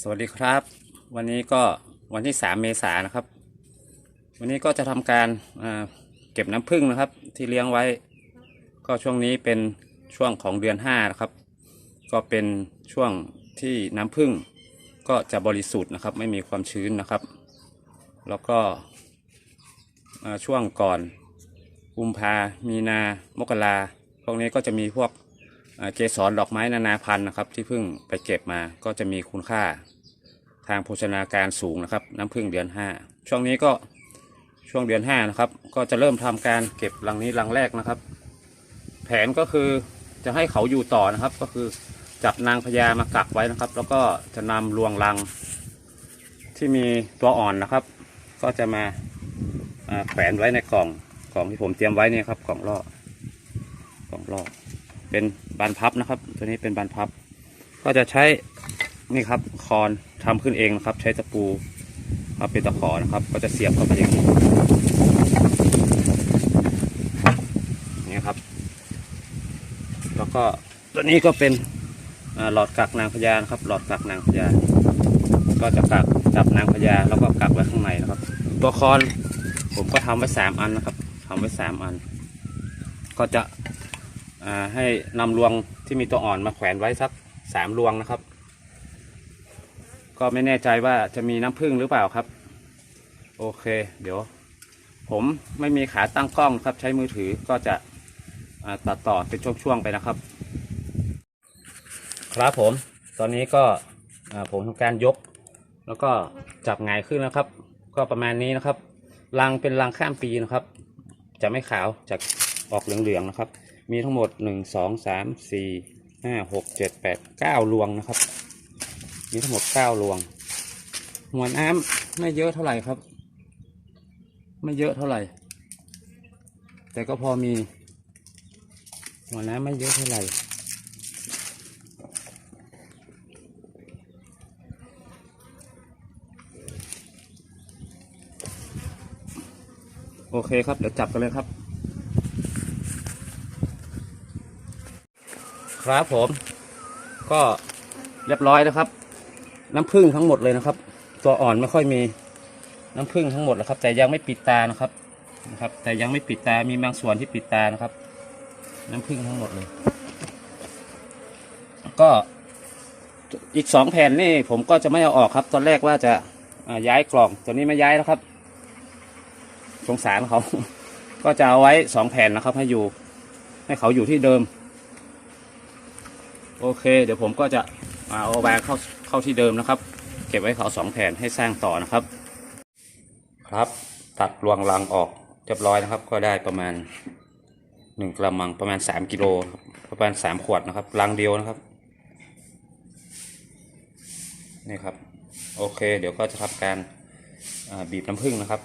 สวัสดีครับ วันนี้ก็วันที่ 3 เมษายนนะครับ วันนี้ก็จะทำการเก็บน้ำผึ้งนะครับ ที่เลี้ยงไว้ ก็ช่วงนี้เป็นช่วงของเดือน5นะครับ ก็เป็นช่วงที่น้ำผึ้งก็จะบริสุทธิ์นะครับ ไม่มีความชื้นนะครับ แล้วก็ช่วงก่อนกุมภามีนามกราพวกนี้ก็จะมีพวก เกสรดอกไม้นานาพันธุ์นะครับที่เพิ่งไปเก็บมาก็จะมีคุณค่าทางโภชนาการสูงนะครับ น้ำผึ้งเดือน 5 ช่วงนี้ก็ช่วงเดือน5นะครับก็จะเริ่มทำการเก็บรังนี้รังแรกนะครับ แผนก็คือจะให้เขาอยู่ต่อนะครับ ก็คือจับนางพญามากักไว้นะครับ แล้วก็จะนำรวงรังที่มีตัวอ่อนนะครับ ก็จะมาาแขวนไว้ในกล่องกล่องที่ผมเตรียมไว้นี่ครับกล่องล่อกล่องล่อ เป็นบานพับนะครับ ตัวนี้เป็นบานพับ ก็จะใช้นี่ครับคอนทำขึ้นเองนะครับ ใช้ตะปูเอาเป็นตะขอนะครับ ก็จะเสียบเข้าไปอย่างนี้นี่ครับ แล้วก็ตัวนี้ก็เป็นหลอดกักนางพญานะครับ หลอดกักนางพญาก็จะกักจับนางพญาแล้วก็กักไว้ข้างในนะครับ ตัวคอนผมก็ทำไว้สามอันนะครับทำไว้สามอัน ก็จะ ให้นำรวงที่มีตัวอ่อนมาแขวนไว้สักสามรวงนะครับ ก็ไม่แน่ใจว่าจะมีน้ำผึ้งหรือเปล่าครับ โอเค เดี๋ยว ผมไม่มีขาตั้งกล้องครับ ใช้มือถือก็จะตัดต่อเป็นช่วงๆไปนะครับ ครับผม ตอนนี้ก็ผมทำการยก แล้วก็จับหงขึ้นนะครับ ก็ประมาณนี้นะครับรังเป็นรังข้ามปีนะครับ จะไม่ขาวจากออกเหลืองๆนะครับ มีทั้งหมดหนึ่งสองสามสี่ห้าหกเจ็ดแปดเก้ารวงนะครับ มีทั้งหมดเก้ารวง หัวน้ำไม่เยอะเท่าไหร่ครับ ไม่เยอะเท่าไหร่ แต่ก็พอมี หัวน้ำไม่เยอะเท่าไหร่โอเคครับ เดี๋ยวจับกันเลยครับ ครับผม ก็เรียบร้อยนะครับ น้ำผึ้งทั้งหมดเลยนะครับ ตัวอ่อนไม่ค่อยมีน้ำผึ้งทั้งหมดนะครับ แต่ยังไม่ปิดตานะครับนะครับ แต่ยังไม่ปิดตามีบางส่วนที่ปิดตานะครับ น้ำผึ้งทั้งหมดเลย ก็อีกสองแผ่นนี่ผมก็จะไม่เอาออกครับ ตอนแรกว่าจะย้ายกล่องตัวนี้ไม่ย้ายแล้วครับ สงสารเขา ก็จะเอาไว้สองแผ่นนะครับ ให้อยู่ ให้เขาอยู่ที่เดิม โอเค เดี๋ยวผมก็จะมาเอาแบงเข้าเข้าที่เดิมนะครับ เก็บไว้เขาสองแผ่นให้สร้างต่อนะครับ ครับตัดรวงรังออกเรียบร้อยนะครับ ก็ได้ประมาณหนึ่งกระมังประมาณสามกิโลครับประมาณสามขวดนะครับรังเดียวนะครับนี่ครับ โอเค เดี๋ยวก็จะทำการบีบน้ำผึ้งนะครับ